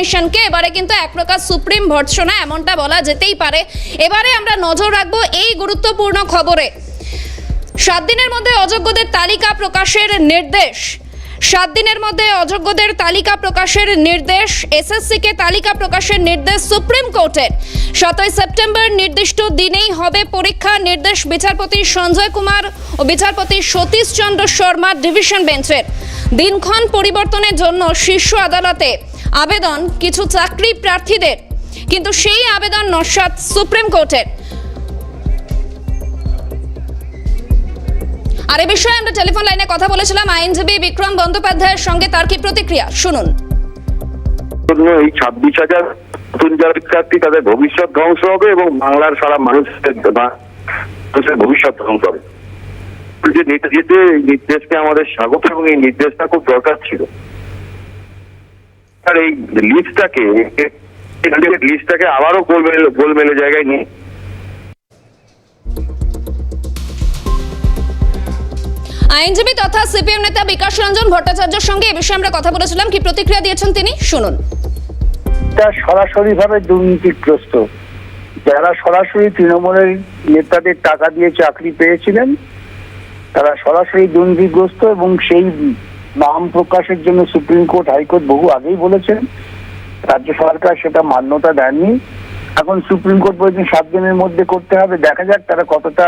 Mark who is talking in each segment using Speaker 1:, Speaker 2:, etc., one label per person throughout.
Speaker 1: কমিশনকে এবারে কিন্তু এক প্রকার সুপ্রিম ভর্ৎসনা এমনটা বলা যেতেই পারে। এবারে আমরা নজর রাখব এই গুরুত্বপূর্ণ খবরে। সাত দিনের মধ্যে অযোগ্যদের তালিকা প্রকাশের নির্দেশ। সাত দিনের মধ্যে অযোগ্যদের তালিকা প্রকাশের নির্দেশ। এসএসসিকে তালিকা প্রকাশের নির্দেশ সুপ্রিম কোর্টের। সতই সেপ্টেম্বর নির্দিষ্ট দিনেই হবে পরীক্ষা। নির্দেশ বিচারপতি সঞ্জয় কুমার ও বিচারপতি সতীশ চন্দ্র শর্মা ডিভিশন বেঞ্চের। দিনক্ষণ পরিবর্তনের জন্য শীর্ষ আদালতে আবেদন কিছু চাকরি প্রার্থীদের, কিন্তু সেই আবেদন নস্বাত সুপ্রিম কোর্টের। আর এ বিষয়ে আমরা টেলিফোন লাইনে কথা বলেছিলাম আইনজীবী বিক্রম বন্দ্যোপাধ্যায়ের সঙ্গে, তার কি প্রতিক্রিয়া? শুনুন।
Speaker 2: এই ছাব্বিশ হাজার নতুন যারা শিক্ষার্থী, তাদের ভবিষ্যৎ ধ্বংস হবে এবং বাংলার সারা মানুষের ভবিষ্যৎ ধ্বংস হবে। যে আমাদের স্বাগত এবং এই নির্দেশটা খুব দরকার ছিল। আর এই লিস্টটাকে লিস্টটাকে আবারও গোলমেলে গোলমেলে জায়গায় নিয়ে।
Speaker 1: আইনজীবী তথা সিপিএম নেতা বিকাশ রঞ্জন ভট্টাচার্যের সঙ্গে এ বিষয়ে আমরা কথা বলেছিলাম। কি প্রতিক্রিয়া দিয়েছেন তিনি? শুনুন।
Speaker 3: এটা সরাসরি ভাবে দুর্নীতিগ্রস্ত। যারা সরাসরি তৃণমূলের নেতাদের টাকা দিয়ে চাকরি পেয়েছিলেন তারা সরাসরি দুর্নীতিগ্রস্ত এবং সেই নাম প্রকাশের জন্য সুপ্রিম কোর্ট হাইকোর্ট বহু আগেই বলেছেন রাজ্য সরকার সেটা মান্যতা দেননি। এখন সুপ্রিম কোর্ট বলেছেন সাত দিনের মধ্যে করতে হবে দেখা যাক তারা কতটা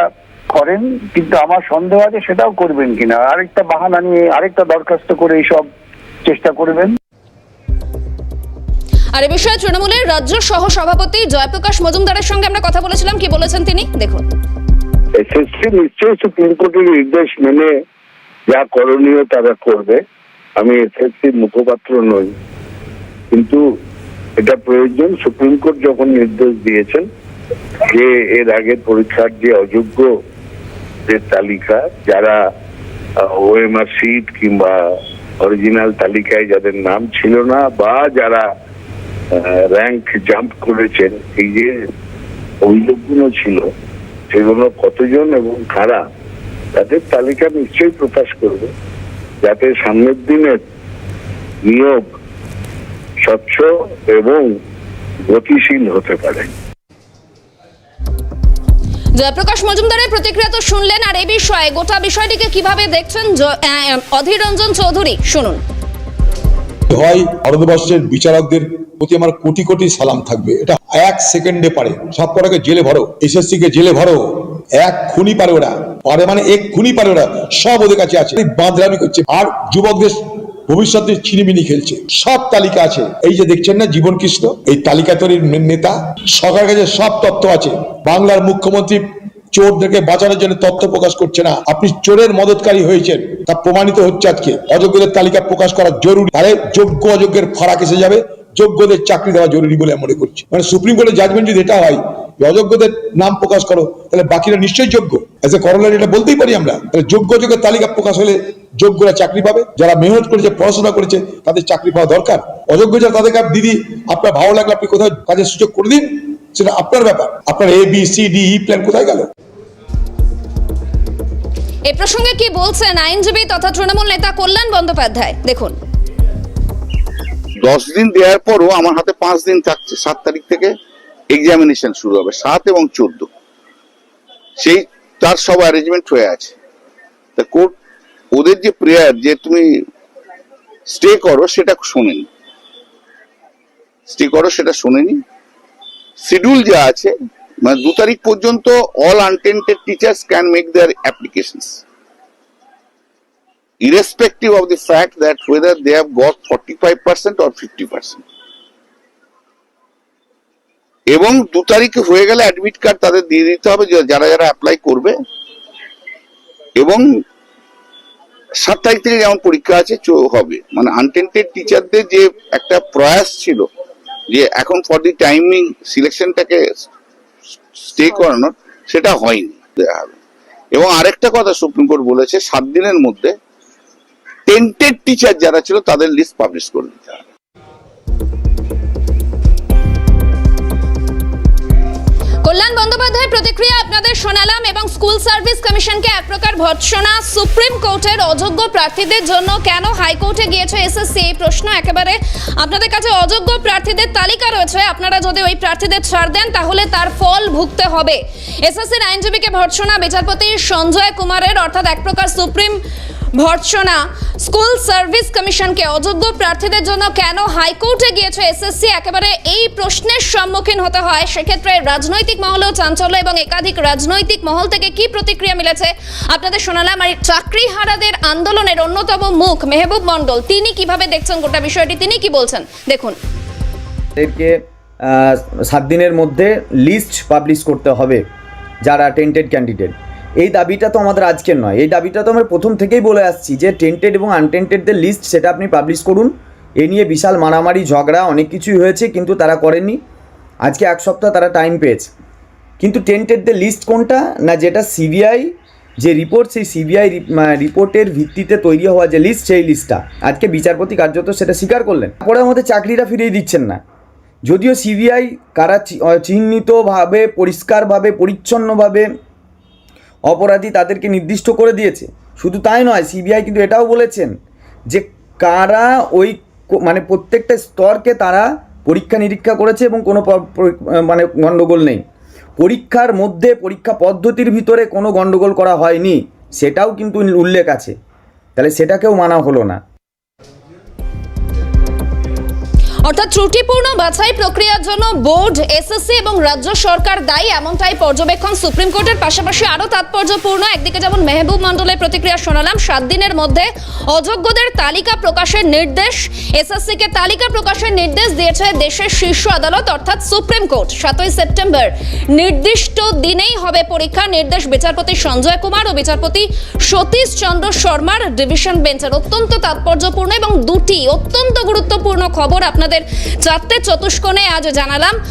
Speaker 3: করেন কিন্তু আমার সন্দেহ আছে সেটাও করবেন কিনা। আরেকটা বাহানা নিয়ে আরেকটা দরখাস্ত করে এইসব চেষ্টা করবেন।
Speaker 1: আর এ বিষয়ে তৃণমূলের রাজ্য সহ সভাপতি জয়প্রকাশ মজুমদারের সঙ্গে আমরা কথা বলেছিলাম কি বলেছেন তিনি? দেখুন।
Speaker 2: এসএসসি নিশ্চয়ই সুপ্রিম কোর্টের নির্দেশ মেনে যা করণীয় তারা করবে। আমি এসএসসির মুখপাত্র নই। কিন্তু এটা প্রয়োজন সুপ্রিম কোর্ট যখন নির্দেশ দিয়েছেন যে এর আগের পরীক্ষার যে অযোগ্য যে তালিকা, যারা ওএমআর সিট কিংবা অরিজিনাল তালিকায় যাদের নাম ছিল না বা যারা র্যাঙ্ক জাম্প করেছেন, এই যে অভিযোগগুলো ছিল, সেগুলো কতজন এবং কারা তাদের তালিকা নিশ্চয়ই প্রকাশ করবে যাতে সামনের দিনের নিয়োগ স্বচ্ছ এবং গতিশীল হতে পারে।
Speaker 1: জয়প্রকাশ মজুমদারের প্রতিক্রিয়া তো শুনলেন আর এই বিষয়ে গোটা বিষয়টিকে কীভাবে দেখছেন অধীর রঞ্জন চৌধুরী? শুনুন।
Speaker 4: হয় ভারতবর্ষের বিচারকদের প্রতি আমার কোটি কোটি সালাম থাকবে। এটা এক সেকেন্ডে পারে। সব কটাকে জেলে ভরো এসএসসি কে জেলে ভরো। এক খুনি পারে ওরা। পারে মানে এক খুনি পারে ওরা, সব ওদের কাছে আছে। বাঁধরামি করছে। আর যুবকদের ভবিষ্যতে ছিনিমিনি খেলছে। সব তালিকা আছে। এই যে দেখছেন না জীবন কৃষ্ণ? এই তালিকা তৈরির নেতা? সরকারের কাছে সব তথ্য আছে। বাংলার মুখ্যমন্ত্রী চোরদেরকে বাঁচানোর জন্য তথ্য প্রকাশ করছে না। আপনি চোরের মদতকারী হয়েছেন। তা প্রমাণিত হচ্ছে আজকে। অযোগ্যদের তালিকা প্রকাশ করা জরুরি। আরে যোগ্য অযোগ্যের ফারাক এসে যাবে। যোগ্যদের চাকরি দেওয়া জরুরি বলে মনে করছি। মানে সুপ্রিম কোর্টের জাজমেন্ট যদি এটা হয় অযোগ্যদের নাম প্রকাশ করো। তাহলে বাকিরা নিশ্চয়ই যোগ্য। এজ এ করলার এটা বলতেই পারি আমরা। তাহলে যোগ্য যোগ্যের তালিকা প্রকাশ হলে যোগ্যরা চাকরি পাবে। যারা মেহনত করেছে পড়াশোনা করেছে তাদের চাকরি পাওয়া দরকার। অযোগ্য যারা তাদেরকে আপনি দিদি আপনার ভালো লাগলে আপনি কোথাও কাজের সুযোগ করে দিন। সেটা আপনার ব্যাপার। আপনার A B C D E plan কোথায় গেল?
Speaker 1: এ প্রসঙ্গে কি বলছেন আইনজীবী তথা তৃণমূল নেতা কল্যাণ বন্দ্যোপাধ্যায়? দেখুন।
Speaker 5: দশ দিন দেওয়ার পরও আমার হাতে পাঁচ দিন থাকছে সাত তারিখ থেকে। এক্সামিনেশন শুরু হবে, সাত এবং চোদ্দ। সেই, তার সব অ্যারেঞ্জমেন্ট হয়ে আছে। তা কোর্ট ওদের যে প্রেয়ার যে তুমি স্টে করো, সেটা শোনেনি। স্টে করো, সেটা শোনেনি। শিডিউল যা আছে মানে দু তারিখ পর্যন্ত all untainted teachers can make their applications irrespective of the fact that whether they have got 45% or 50%. এবং দু তারিখে হয়ে গেলে অ্যাডমিট কার্ড তাদের দিয়ে দিতে হবে যারা যারা অ্যাপ্লাই করবে। এবং সাত তারিখ থেকে যেমন পরীক্ষা আছে হবে। মানে আনটেন্টেড টিচারদের যে একটা প্রয়াস ছিল, যে এখন ফর দি টাইমিং সিলেকশনটাকে স্টে করানোর, সেটা হয়নি। এবং আরেকটা কথা সুপ্রিম কোর্ট বলেছে, সাত দিনের মধ্যে টেন্টেড টিচার যারা ছিল, তাদের লিস্ট পাবলিশ করে দিতে হবে।
Speaker 1: কল্যাণ প্রতিক্রিয়া আপনাদের শোনালাম এবং স্কুল সার্ভিস কমিশনকে এক প্রকার ভর্ৎসনা সুপ্রিম কোর্টের অযোগ্য প্রার্থীদের জন্য কেন হাইকোর্টে গিয়েছে এসএসসি? এই প্রশ্ন একেবারে আপনাদের কাছে অযোগ্য প্রার্থীদের তালিকা রয়েছে। আপনারা যদি ওই প্রার্থীদের ছাড় দেন, তাহলে তার ফল ভুগতে হবে। এসএসসির আইনজীবীকে ভর্ৎসনা বিচারপতি সঞ্জয় কুমারের, অর্থাৎ এক প্রকার সুপ্রিম ভর্ৎসনা। স্কুল সার্ভিস কমিশনকে অযোগ্য প্রার্থীদের জন্য কেন হাইকোর্টে গিয়েছে এসএসসি? একেবারে এই প্রশ্নের সম্মুখীন হতে হয়। সেক্ষেত্রে রাজনৈতিক মহলেও চাঞ্চল্য এবং একাধিক রাজনৈতিক মহল থেকে কি প্রতিক্রিয়া মিলেছে? আপনাদের শোনালাম, আর চাকরি হারাদের আন্দোলনের অন্যতম মুখ মেহবুব মণ্ডল। তিনি কীভাবে দেখছেন গোটা বিষয়টি? তিনি কি বলছেন? দেখুন।
Speaker 6: সাত দিনের মধ্যে লিস্ট পাবলিশ করতে হবে যারা টেন্টেড ক্যান্ডিডেট। এই দাবিটা তো আমাদের আজকের নয়। এই দাবিটা তো আমরা প্রথম থেকেই বলে আসছি যে টেন্টেড এবং আনটেন্টেডদের লিস্ট সেটা আপনি পাবলিশ করুন। এ নিয়ে বিশাল মারামারি, ঝগড়া, অনেক কিছুই হয়েছে কিন্তু তারা করেনি আজকে এক সপ্তাহ তারা টাইম পেয়েছে। কিন্তু টেন্টেডদের লিস্ট কোনটা? না যেটা সিবিআই যে রিপোর্ট সেই সিবিআই রিপোর্টের ভিত্তিতে তৈরি হওয়া যে লিস্ট সেই লিস্টটা আজকে বিচারপতি কার্যত সেটা স্বীকার করলেন। তারপরে আমাদের চাকরিটা ফিরিয়ে দিচ্ছেন না। যদিও সিবিআই কারা চিহ্নিতভাবে, পরিষ্কারভাবে, পরিচ্ছন্নভাবে অপরাধী তাদেরকে নির্দিষ্ট করে দিয়েছে। শুধু তাই নয়, সিবিআই কিন্তু এটাও বলেছেন যে কারা ওই মানে প্রত্যেকটা স্তরকে তারা পরীক্ষা নিরীক্ষা করেছে এবং কোনো মানে গণ্ডগোল নেই। পরীক্ষার মধ্যে পরীক্ষা পদ্ধতির ভিতরে কোনো গণ্ডগোল করা হয়নি, সেটাও কিন্তু উল্লেখ আছে। তাহলে সেটাকেও মানা হলো না।
Speaker 1: অর্থাৎ ত্রুটিপূর্ণ বাছাই প্রক্রিয়ার জন্য বোর্ড এসএসসি এবং রাজ্য সরকার দায়ী, এমনটাই পর্যবেক্ষণ সুপ্রিম কোর্টের পাশাপাশি আরও তাৎপর্যপূর্ণ। একদিকে যেমন মেহবুব মণ্ডলের প্রতিক্রিয়া শোনালাম, সাত দিনের মধ্যে অযোগ্যদের তালিকা প্রকাশের নির্দেশ এসএসসি কে তালিকা প্রকাশের নির্দেশ দিয়েছে দেশের শীর্ষ আদালত, অর্থাৎ সুপ্রিম কোর্ট। সাতই সেপ্টেম্বর, নির্দিষ্ট দিনেই হবে পরীক্ষা নির্দেশ। বিচারপতি সঞ্জয় কুমার ও বিচারপতি সতীশ চন্দ্র শর্মার ডিভিশন বেঞ্চের অত্যন্ত তাৎপর্যপূর্ণ এবং দুটি অত্যন্ত গুরুত্বপূর্ণ খবর আপনাদের চারটে চতুষ্কোণে আজ জানালাম।